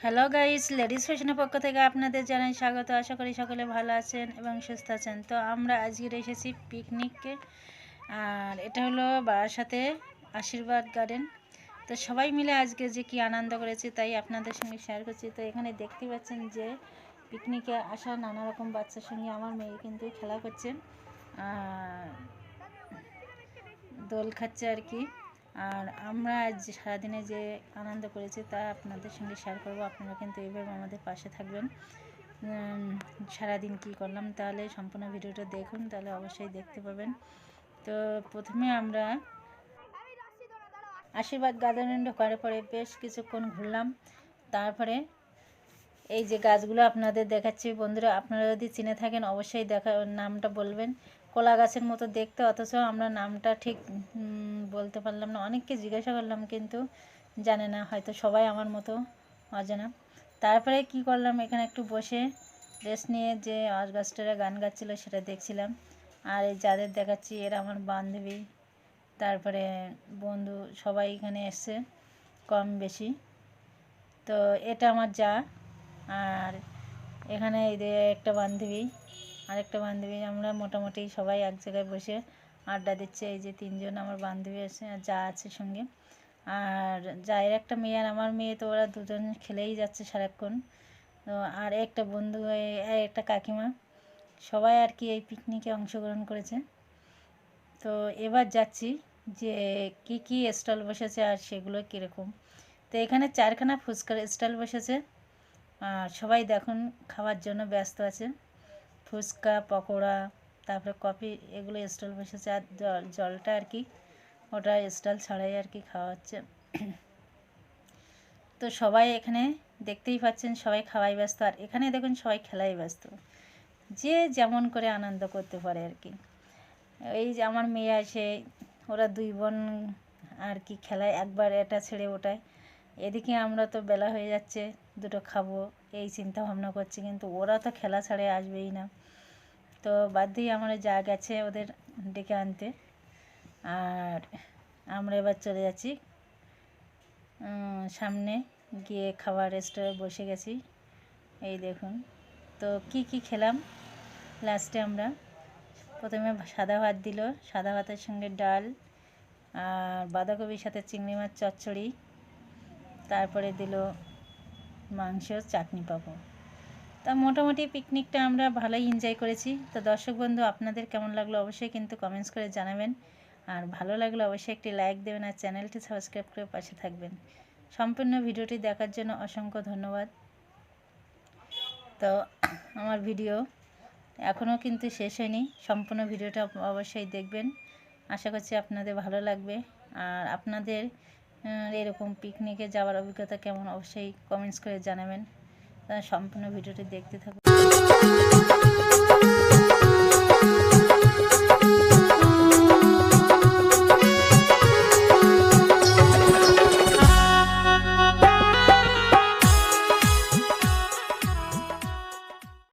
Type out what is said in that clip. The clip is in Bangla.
হ্যালো গাইস লেডিস ফ্যাশনের পক্ষ থেকে আপনাদের জানাই স্বাগত। আশা করি সকলে ভালো আছেন এবং সুস্থ আছেন। তো আমরা আজকে এসেছি পিকনিককে আর এটা হলো বারাসাতে আশীর্বাদ গার্ডেন তো সবাই মিলে আজকে যে কি আনন্দ করেছি তাই আপনাদের সঙ্গে শেয়ার করছি। তো এখানে দেখতে পাচ্ছেন যে পিকনিকে আসা নানা রকম বাচ্চার সঙ্গে আমার মেয়ে কিন্তু খেলা করছেন দোল খাচ্ছে আর কি। আর আমরা আজ সারাদিনে যে আনন্দ করেছি তা আপনাদের সঙ্গে শেয়ার করব। আপনারা কিন্তু এইভাবে আমাদের পাশে থাকবেন। সারাদিন কি করলাম তাহলে সম্পূর্ণ ভিডিওটা দেখুন, তাহলে অবশ্যই দেখতে পাবেন তো প্রথমে আমরা আশীর্বাদ গার্ডেনে ঢোকার পরে বেশ কিছুক্ষণ ঘুরলাম। তারপরে এই যে গাছগুলো আপনাদের দেখাচ্ছি, বন্ধুরা, আপনারা যদি চিনে থাকেন অবশ্যই দেখা নামটা বলবেন। কলা গাছের মতো দেখতে, অথচ আমরা নামটা ঠিক বলতে পারলাম না, অনেককে জিজ্ঞাসা করলাম কিন্তু জানে না, হয়তো সবাই আমার মতো অজানা। তারপরে কি করলাম, এখানে একটু বসে রেস্ট নিয়ে যে আজ গাছটারা গান গাচ্ছিলো সেটা দেখছিলাম। আর এই যাদের দেখাচ্ছি, এরা আমার বান্ধবী। তারপরে বন্ধু, সবাই এখানে এসছে, কম বেশি। তো এটা আমার যা। আর এখানে যে একটা বান্ধবী, আরেকটা বান্ধবী, আমরা মোটামুটি সবাই এক জায়গায় বসে আড্ডা দিচ্ছে, এই যে তিনজন আমার বান্ধবী আছে আর যা আছে সঙ্গে। আর যায়ের একটা মেয়ে আর আমার মেয়ে তো ওরা দুজন খেলেই যাচ্ছে সারাক্ষণ। তো আর একটা বন্ধু এই একটা কাকিমা, সবাই আর কি এই পিকনিকে অংশগ্রহণ করেছে। তো এবার যাচ্ছি যে কি কি স্টল বসেছে আর সেগুলো কীরকম। তো এখানে চারখানা ফুচকার স্টল বসেছে। আর সবাই দেখুন, খাওয়ার জন্য ব্যস্ত আছে। ফুচকা, পকোড়া তারপরে কফি এগুলো স্টল বসেছে আর জল, জলটা আর কি ওটা স্টল ছাড়াই আর কি খাওয়া হচ্ছে। তো সবাই এখানে দেখতেই পাচ্ছেন সবাই খাওয়াই ব্যস্ত। আর এখানে দেখুন সবাই খেলাই ব্যস্ত। যে যেমন করে আনন্দ করতে পারে আর কি। এই যে আমার মেয়ে আসে, ওরা দুই বোন আর কি খেলায়, একবার এটা ছেড়ে ওটায়। এদিকে আমরা তো বেলা হয়ে যাচ্ছে, দুটো খাব, এই চিন্তা ভাবনা করছি, কিন্তু ওরা তো খেলা ছাড়ে আসবেই না। তো বাদ দিয়ে আমরা যা গেছে ওদের ডেকে আনতে। আর আমরা এবার চলে যাচ্ছি। সামনে গিয়ে খাবার রেস্টুরেন্টে বসে গেছি। এই দেখুন। তো কি কি খেলাম? লাস্টে আমরা প্রথমে সাদা ভাত দিল। সাদা ভাতের সঙ্গে ডাল আর বাঁধাকপির সাথে চিংড়ি মাছ চচ্চড়ি। তারপরে দিল মাংস, চাটনি পাঁপড়। তা মোটামুটি পিকনিকটা আমরা ভালোই এনজয় করেছি। তো দর্শক বন্ধু, আপনাদের কেমন লাগল অবশ্যই কিন্তু কমেন্টস করে জানাবেন। আর ভালো লাগলে অবশ্যই একটি লাইক দেবেন আর চ্যানেলটি সাবস্ক্রাইব করে পাশে থাকবেন। সম্পূর্ণ ভিডিওটি দেখার জন্য অসংখ্য ধন্যবাদ। তো আমার ভিডিও এখনও কিন্তু শেষ হয়নি। সম্পূর্ণ ভিডিওটা অবশ্যই দেখবেন। আশা করছি আপনাদের ভালো লাগবে। আর আপনাদের এরকম পিকনিকে যাওয়ার অভিজ্ঞতা কেমন অবশ্যই কমেন্টস করে জানাবেন। সম্পূর্ণ ভিডিওটি দেখতে থাকুন।